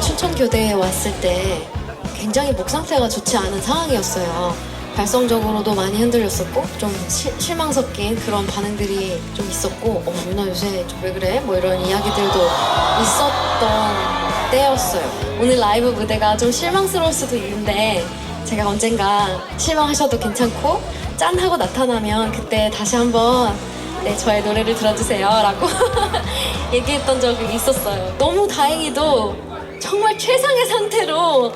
춘천교대에 왔을 때 굉장히 목 상태가 좋지 않은 상황이었어요. 발성적으로도 많이 흔들렸었고 좀 시- 실망 섞인 그런 반응들이 좀 있었고 어 누나 요새 좀왜 그래? 뭐 이런 이야기들도 있었던 때였어요. 오늘 라이브 무대가 좀 실망스러울 수도 있는데 제가 언젠가 실망하셔도 괜찮고 짠 하고 나타나면 그때 다시 한번 네, 저의 노래를 들어주세요 라고 얘기했던 적이 있었어요. 너무 다행히도 정말 최상의 상태로